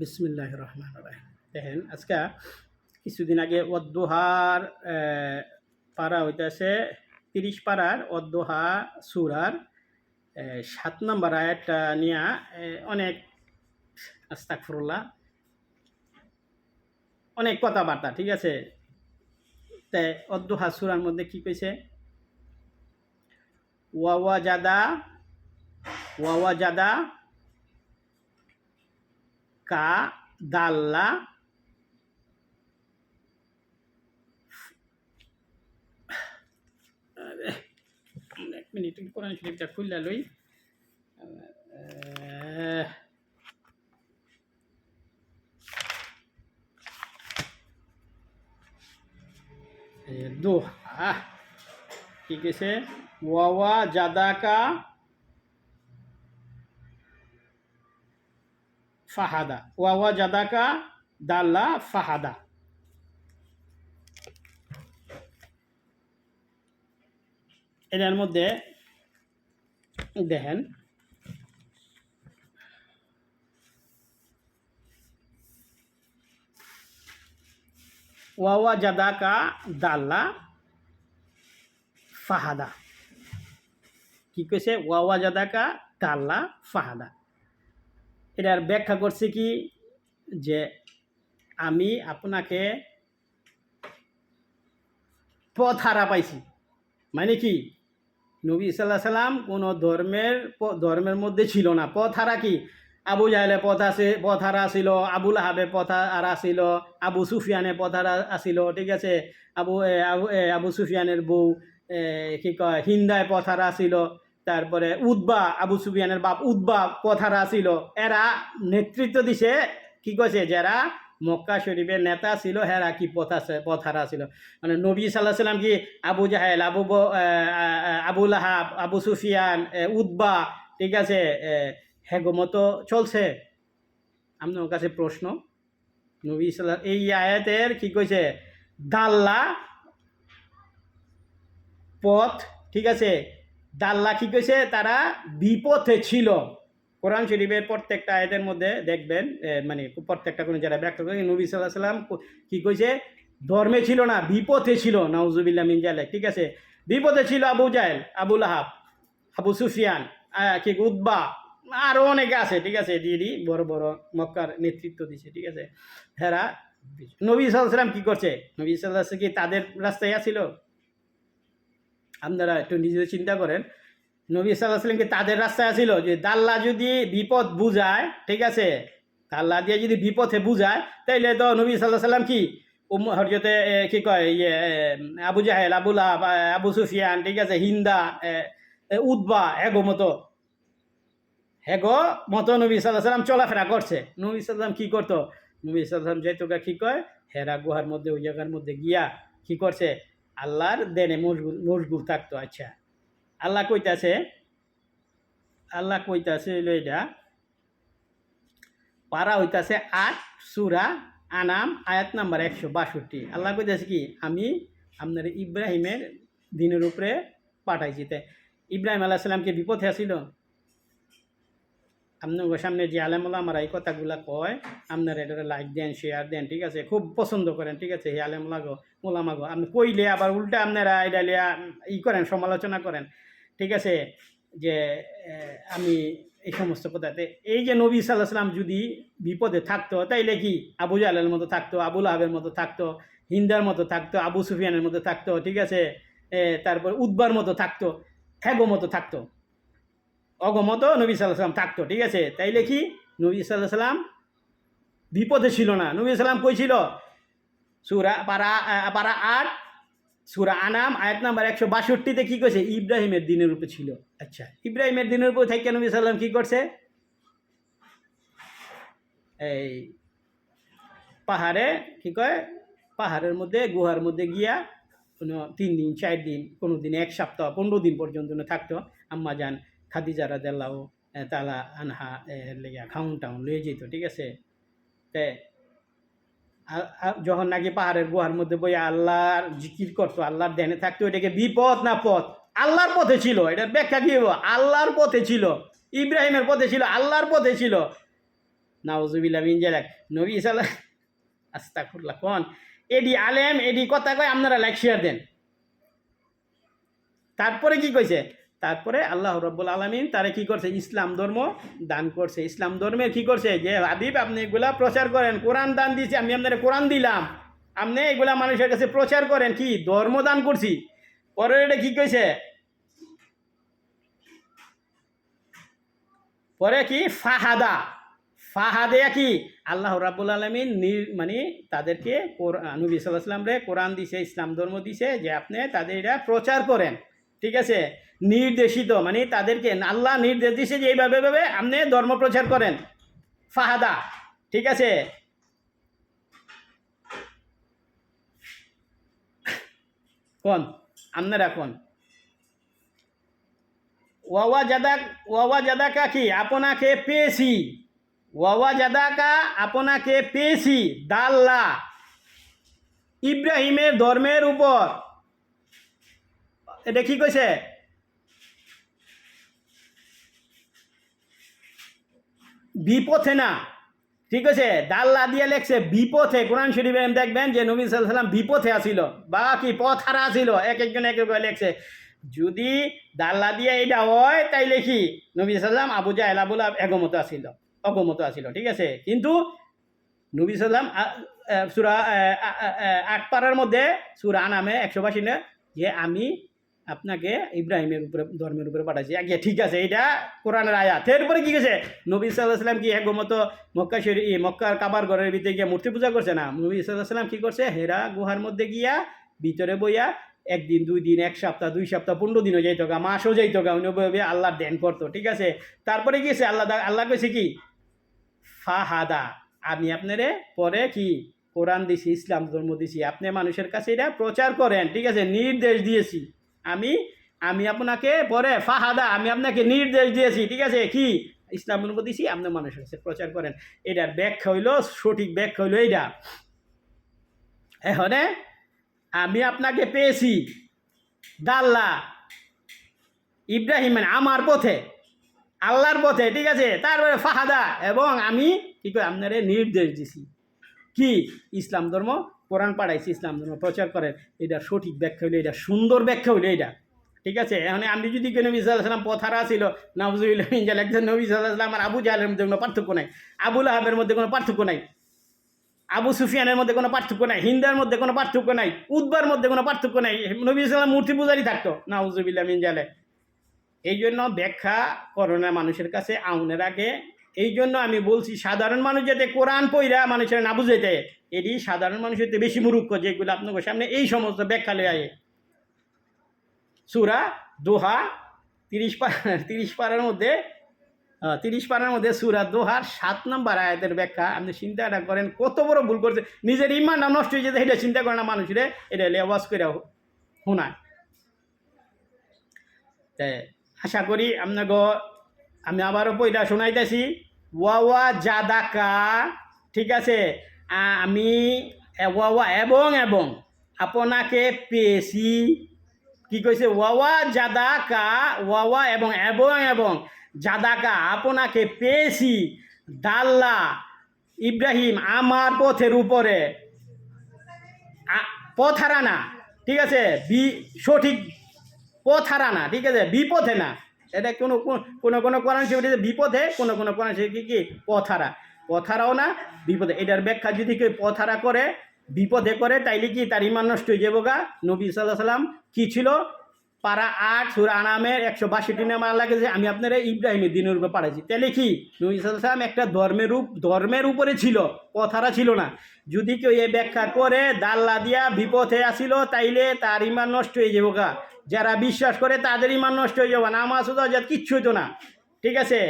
বিসমিল্লাহ রহমান রাহিম। দেখেন, আজকে কিছুদিন আগে অদ্দোহার পাড়া হইতেছে তিরিশ পাড়ার অদ্দোহা সুরার সাত নম্বর আয়াতটা নিয়ে অনেক আস্তাকফরুল্লাহ অনেক কথাবার্তা, ঠিক আছে? তাই অদ্দোহা সুরার মধ্যে কি কইছে? ওয়াওয়া জাদা ওয়াওয়া জাদা কা দাল্লা এক মিনিট কোরআন শরীফটা খুললা লই। আহ, এ, দো আহ কি কেছে ওয়াওয়া জাদাকা ফাহাদা। ওয়াওয়া জাদাকা দাল্লা ফাহাদা। এটার মধ্যে দেখেন। ওয়াওয়া জাদাকা দাল্লা ফাহাদা। কি কইছে? ওয়াওয়া জাদাকা দাল্লা ফাহাদা। এটার ব্যাখ্যা করছে কি? যে আমি আপনাকে পথ হারা পাইছি। মানে কি? নবী সাল্লাহ সাল্লাম কোনো ধর্মের ধর্মের মধ্যে ছিল না। পথ হারা কি? আবু জাহেলে পথ আছে, পথ হারা ছিল আবুল হাবে পথ হারা ছিল, আবু সুফিয়ানে পথ হারা আছিল, ঠিক আছে? আবু আবু আবু সুফিয়ানের বউ কি কয়? হিন্দায় পথ হারা ছিল। তারপরে উদ্বা আবু সুফিয়ানের বাপ উদ্বা পথ হারা ছিল এরা নেতৃত্ব দিছে কি কইছে যারা মক্কা শরীফের নেতা ছিল হেরা কি পথ আছে পথ ছিল। মানে নবী সাল্লাহ সাল্লাম কি আবু জাহেল আবু আবু লাহাব আবু সুফিয়ান উদ্বা ঠিক আছে? এ, হেগো মতো চলছে? আপনার কাছে প্রশ্ন। নবী সাল্লাহ এই আয়াতের কি কইছে দাল্লা পথ ঠিক আছে? দাল্লা কি কইছে? তারা বিপথে ছিল। কোরআন শরীফের প্রত্যেকটা আয়াতের মধ্যে দেখবেন মানে প্রত্যেকটা কোনো যারা ব্যাখ্যা করে নবী সাল্লাহ সাল্লাম ক- কইছে? ধর্মে ছিল না, বিপথে ছিল। নাউজুবিল্লাহ মিন জালেক। ঠিক আছে? বিপথে ছিল আবু জাহেল, আবু লাহাব, আবু সুফিয়ান কি উদ্বা আরও অনেকে আছে, ঠিক আছে? দিদি, বড় বড় মক্কার নেতৃত্ব দিছে, ঠিক আছে? হেরা, নবী সাল্লাহ সাল্লাম কি করছে? নবী সাল্লাহ কি তাদের রাস্তায় আসছিল আপনারা একটু নিজে চিন্তা করেন। নবী সাল্লাহ তাদের রাস্তায় আসছিল যে, দাল্লা যদি বিপদ বুঝায়, ঠিক আছে? দাল্লা দিয়ে যদি বিপথে বুঝায়, তাইলে তো নবী সাল্লাহ সাল্লাম কি? উম হরজতে কি কয় ইয়ে আবু জাহেল আবুল আবু সুফিয়ান, ঠিক আছে? হিন্দা উদ্বা হেগো মতো। হেগো মতো নবী সাল্লাহ সাল্লাম চলাফেরা করছে। নবী সাল্লাম কি করতো? নবী সাল্লাম যেহেতু কি কয়? হেরা গুহার মধ্যে, ওই জায়গার মধ্যে গিয়া কি করছে? আল্লাহর দেনে মশগুল মশগুল থাকতো আচ্ছা। আল্লাহ কইতাছে আল্লাহ কইতাছে হইল এটা, পারা হইতাছে আট সুরা আনাম, আয়াত নাম্বার একশো বাষট্টি। আল্লাহ কইতাছে কি, আমি আপনার ইব্রাহিমের দিনের উপরে পাঠাইছি। তাই ইব্রাহিম আল্লাহ সাল্লামকে বিপথে আসিল? আপনার সামনে যে আলেমুল্লা আমার এই কথাগুলা কয়, আপনারা এটা লাইক দেন শেয়ার দেন, ঠিক আছে? খুব পছন্দ করেন, ঠিক আছে? হে আলেমুল্লা গো মোলামা গো আপনি কইলে আবার উল্টা আপনারা এটা লিয়া ই করেন, সমালোচনা করেন, ঠিক আছে? যে আমি এই সমস্ত কথাতে এই যে নবী সাল্লাহ সাল্লাম যদি বিপদে থাকতো, তাইলে কি? আবু জালের মতো থাকতো আবুল আবের মতো থাকতো, হিন্দার মতো থাকতো, আবু সুফিয়ানের মতো থাকতো, ঠিক আছে? তারপর উদ্বার মতো থাকতো হ্যাগো মতো থাকতো। অগমত নবী সাল্লাম থাকতো, ঠিক আছে? তাইলে কি? নবী সাল্লাম বিপদে ছিল না। নবী সাল্লাম কই ছিল? সুরা পারা পারা আট, সুরা আনাম, আয়াত নাম্বার একশো বাষট্টিতে কী করছে ইব্রাহিমের দিনের উপরে ছিল। আচ্ছা ইব্রাহিমের দিনের উপর থেকে নবী সাল্লাম কী করছে? এই পাহাড়ে কি কয়? পাহাড়ের মধ্যে, গুহার মধ্যে গিয়া কোনো তিন দিন, চার দিন, কোনো দিন, এক সপ্তাহ, পনেরো দিন পর্যন্ত থাকতো। আম্মা যান খাদিজা রাজাল্লাহ তালা আনহা লেগে খাউন টাউন লয়ে যেত ঠিক আছে? তে যখন নাকি পাহাড়ের গুহার মধ্যে বই আল্লাহর জিকির করতো, আল্লাহর ধ্যানে থাকতো, এটাকে বিপদ না পথ? আল্লাহর পথে ছিল, এটার ব্যাখ্যা কি আল্লাহর পথে ছিল, ইব্রাহিমের পথে ছিল, আল্লাহর পথে ছিল। নাউজুবিল্লা মিন জালাক, নবী সাল্লাহ আস্তাকুল্লাহ কোন? এডি আলেম, এডি কথা কয়, আপনারা লাইক দেন। তারপরে কি কইছে? তারপরে আল্লাহ রব্বুল আলমিন তারা কি করছে? ইসলাম ধর্ম দান করছে। ইসলাম ধর্মের কি করছে? যে হাবিব আপনি এগুলা প্রচার করেন। কোরআন দান দিয়েছি, আমি আপনার কোরআন দিলাম। আপনি এগুলা মানুষের কাছে প্রচার করেন। কি? ধর্ম দান করছি। পরে এটা কি কইছে? পরে কি? ফাহাদা। ফাহাদে কি? আল্লাহ রাবুল আলমিন মানে তাদেরকে নবী রে কোরআন দিছে, ইসলাম ধর্ম দিছে, যে আপনি তাদের এটা প্রচার করেন। ঠিক আছে? নির্দেশিত মানে তাদেরকে, আল্লাহ নির্দেশ দিছে যে এইভাবে ভাবে আপনি ধর্ম প্রচার করেন। ফাহাদা, ঠিক আছে? কোন? আপনারা কোন? ওয়াওয়া জাদা, ওয়াওয়া জাদাকা কি আপনাকে পেয়েছি। ওয়াওয়া জাদাকা আপনাকে পেয়েছি। দাল্লা। ইব্রাহিমের ধর্মের উপর। এটা কি কইছে বিপথে না ঠিক আছে দাল্লা দিয়ে লেখছে বিপথে কোরআন শরীফে দেখবেন যে নবী সাল্লাম বিপথে আসিল বা কি পথ হারা আসিল এক একজন এক এক লেখছে যদি দাল্লা দিয়ে এটা হয় তাই কি নবী সাল্লাম আবু আব এগমত আসিল অগমত আসিল ঠিক আছে কিন্তু নবী সাল্লাম সুরা আট পাড়ার মধ্যে সুরা নামে একশো বাসী যে আমি আপনাকে ইব্রাহিমের উপরে, ধর্মের উপরে পাঠাইছি। আগে ঠিক আছে, এটা কোরআনের আয়াত। এরপরে কি গেছে? নবী সাল্লাহ সাল্লাম কি একমত মক্কা শরী মক্কার কাবার ঘরের ভিতরে গিয়ে মূর্তি পূজা করছে না? নবী সাল্লাহ সাল্লাম কি করছে? হেরা গুহার মধ্যে গিয়া ভিতরে বইয়া একদিন, দুই দিন, এক সপ্তাহ, দুই সপ্তাহ, পনেরো দিনও যাইতো গা, মাসও যাইতো গা উনি আল্লাহ দেন করতো, ঠিক আছে? তারপরে গিয়েছে আল্লাহ আল্লাহ কইছে কি? ফাহাদা, আমি আপনারে পরে কি কোরআন দিছি, ইসলাম ধর্ম দিছি, আপনি মানুষের কাছে এটা প্রচার করেন, ঠিক আছে? নির্দেশ দিয়েছি। আমি আমি আপনাকে পরে ফাহাদা, আমি আপনাকে নির্দেশ দিয়েছি, ঠিক আছে? কি? ইসলাম ধর্ম দিছি, আপনি মানুষের কাছে প্রচার করেন। এটার ব্যাখ্যা হইল, সঠিক ব্যাখ্যা হইল এইটা। এখানে আমি আপনাকে পেয়েছি দাল্লা ইব্রাহিম, আমার পথে, আল্লাহর পথে, ঠিক আছে? তারপরে ফাহাদা, এবং আমি কি করে? আপনারে নির্দেশ দিছি। কি? ইসলাম ধর্ম কোরআন পাঠাইছি, ইসলাম ধর্ম প্রচার করেন এটা সঠিক ব্যাখ্যা হইল এটা সুন্দর ব্যাখ্যা হইল এটা ঠিক আছে? এখন আমি যদি কেউ নবী সাল্লাম পথারা ছিল নাফজুল্লাহ একজন নবী সাল্লাম আর আবু জাহালের মধ্যে কোনো পার্থক্য নাই। আবুল আহমের মধ্যে কোনো পার্থক্য নাই। আবু সুফিয়ানের মধ্যে কোনো পার্থক্য নাই। হিন্দার মধ্যে কোনো পার্থক্য নাই। উদ্বার মধ্যে কোনো পার্থক্য নাই। নবী সাল্লাম মূর্তি পূজারই থাকতো নাউজুবিল্লাহ মিনজালে এই জন্য ব্যাখ্যা করোনা মানুষের কাছে আউনের আগে এই জন্য আমি বলছি, সাধারণ মানুষ যাতে কোরআন পইরা মানুষের না বুঝাইতে, এটি সাধারণ মানুষের বেশি মুরুক্ষ যেগুলো আপনাদের সামনে এই সমস্ত ব্যাখ্যা লয়ে সুরা দোহা তিরিশ পার তিরিশ পাড়ার মধ্যে তিরিশ পাড়ার মধ্যে সুরা দোহার সাত নম্বর আয়াতের ব্যাখ্যা। আপনি চিন্তাটা করেন, কত বড় ভুল করছে। নিজের ইমানটা নষ্ট হয়ে যেতে, এটা চিন্তা করে না মানুষের, এটা লেওয়াজ করে শোনায়। আশা করি আপনাকে আমি আবারও পয়লা শোনাইতেছি। ওয়াওয়া জাদাকা, ঠিক আছে? আমি ওয়াওয়া, এবং এবং। আপনাকে পেয়েছি। কি কইছে? ওয়াওয়া জাদাকা, ওয়াওয়া, এবং এবং এবং। জাদাকা, আপনাকে পেয়েছি। দাল্লা, ইব্রাহিম, আমার পথের উপরে। আ- পথহারা না, ঠিক আছে? বি, সঠিক পথহারা না, ঠিক আছে? বিপথে না। এটা কোনো কোনো- কোনো কোরআন শিবির বিপথে কোনো কোনো কোরআন শিবির কি কি? পথহারা পথহারাও না, বিপদে। এটার ব্যাখ্যা যদি কেউ পথহারা করে, বিপদে করে, তাইলে কি তার ইমান নষ্ট হয়ে যাব গা? নবী সাল্লাহ সাল্লাম কি ছিল? পারা আট, সুরা আনামের একশো বাষট্টি নাম্বার লাগে যে আমি আপনারা ইব্রাহিমের দিনের উপরে পাঠাইছি। তাহলে কি? নবী সাল্লাম একটা ধর্মের ধর্মের উপরে ছিল কথারা ছিল না। যদি কেউ এ ব্যাখ্যা করে, দাল্লা দিয়া বিপথে আসিল, তাইলে তার ইমান নষ্ট হয়ে যাব গা। যারা বিশ্বাস করে তাদের ইমান নষ্ট হয়ে যাব নামাজ উদাজাত কিচ্ছু হতো না। ঠিক আছে?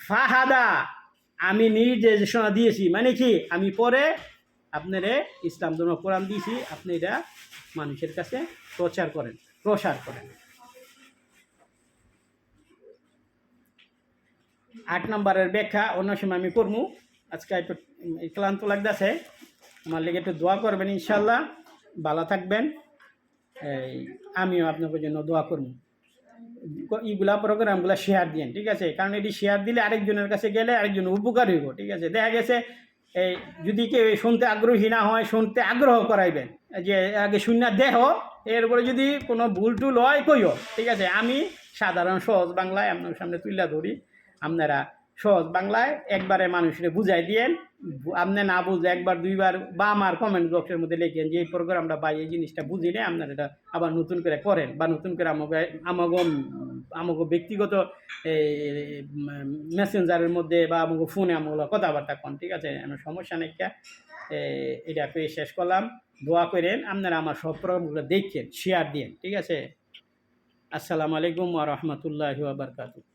ফাহাদা, আমি নির্দেশনা দিয়েছি। মানে কি? আমি পরে আপনারে ইসলাম ধর্ম কোরআন দিয়েছি, আপনি এটা মানুষের কাছে প্রচার করেন, প্রসার করেন। আট নম্বরের ব্যাখ্যা, অন্য সময় আমি করব আজকে একটু ক্লান্ত লাগতেছে। আমার লেগে একটু দোয়া করবেন ইনশাল্লাহ। ভালো থাকবেন। এই, আমিও আপনাদের জন্য দোয়া করব। ইগুলা প্রোগ্রামগুলো শেয়ার দিন ঠিক আছে? কারণ এটি শেয়ার দিলে আরেকজনের কাছে গেলে আরেকজন উপকার হইব, ঠিক আছে? দেখা গেছে, এই, যদি কেউ শুনতে আগ্রহী না হয়, শুনতে আগ্রহ করাইবেন, যে আগে শূন্য দেহ, এরপরে যদি কোনো ভুল টুল হয়, কইও, ঠিক আছে? আমি সাধারণ সহজ বাংলায় আপনার সামনে তুলে ধরি। আপনারা সহজ বাংলায় একবারে মানুষের বুঝাই দিয়েন। আপনি না বুঝে একবার, দুইবার বা আমার কমেন্ট বক্সের মধ্যে লিখেন যে, এই প্রোগ্রামটা বা এই জিনিসটা বুঝিলে আপনারা এটা আবার নতুন করে করেন। বা নতুন করে আমাকে আমাকে আমাকে ব্যক্তিগত মেসেঞ্জারের মধ্যে বা আমাকে ফোনে আমাকে কথাবার্তা কন, ঠিক আছে? আমার সমস্যা নেই এটা পেয়ে শেষ করলাম। দোয়া করেন, আপনারা আমার সব প্রোগ্রামগুলো দেখছেন শেয়ার দিন ঠিক আছে? আসসালামু আলাইকুম ওয়া বারাকাতুহু।